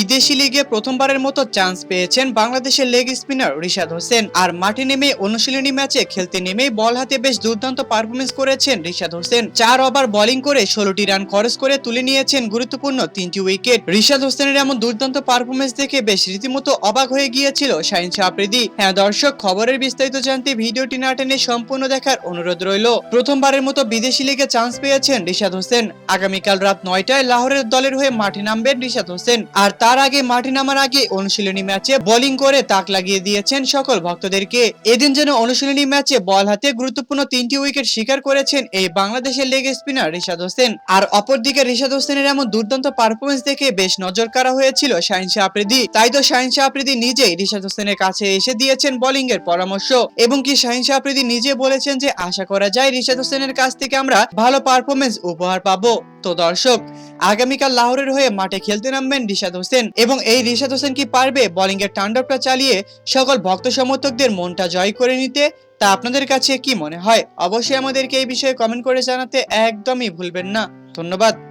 বিদেশি লিগে প্রথমবারের মতো চান্স পেয়েছেন বাংলাদেশের লেগ স্পিনার রিশাদ হোসেন। আর মাঠে নেমে অনুশীলনী ম্যাচে খেলতে নেমে বল হাতে বেশ দুর্দান্ত পারফরমেন্স করেছেন রিশাদ হোসেন। চার ওভার বোলিং করে ষোলোটি রান খরচ করে তুলে নিয়েছেন গুরুত্বপূর্ণ তিনটি উইকেট রিশাদ হোসেনের এমন দুর্দান্ত পারফরমেন্স দেখে বেশ রীতিমতো অবাক হয়ে গিয়েছিল শাহিন আফ্রিদি হ্যাঁ দর্শক, খবরের বিস্তারিত জানতে ভিডিওটি না টেনে সম্পূর্ণ দেখার অনুরোধ রইল। প্রথমবারের মতো বিদেশি লিগে চান্স পেয়েছেন রিশাদ হোসেন। আগামীকাল রাত নয়টায় লাহোরের দলের হয়ে মাঠে নামবেন রিশাদ হোসেন। আর তার আগে মাঠে নামার আগে অনুশীলনী ম্যাচে বোলিং করে তাক লাগিয়ে দিয়েছেন সকল ভক্তদেরকে। এদিন যেন অনুশীলনী ম্যাচে বল হাতে গুরুত্বপূর্ণ তিনটি উইকেট শিকার করেছেন এই বাংলাদেশের লেগ স্পিনার রিশাদ হোসেন। আর অপরদিকে রিশাদ হোসেনের এমন দুর্দান্ত পারফরমেন্স দেখে বেশ নজর কাড়া হয়েছিল শাহিন শাহ আফ্রিদি। তাই তো শাহিন শাহ আফ্রিদি নিজেই রিশাদ হোসেনের কাছে এসে দিয়েছেন বোলিং এর পরামর্শ। এবং কি শাহিন শাহ আফ্রিদি নিজে বলেছেন যে, আশা করা যায় রিশাদ হোসেনের কাছ থেকে আমরা ভালো পারফরমেন্স উপহার পাবো। তো দর্শক, আগামীকাল লাহোরের হয়ে মাঠে খেলতে নামবেন রিশাদ হোসেন এবং এই রিশাদ হোসেন কি পারবে? বোলিং এর তাণ্ডবটা চালিয়ে সকল ভক্ত সমর্থকদের মনটা জয় করে নিতে তা আপনাদের কাছে কি মনে হয়? অবশ্যই আমাদেরকে এই বিষয়ে কমেন্ট করে জানাতে একদমই ভুলবেন না। ধন্যবাদ।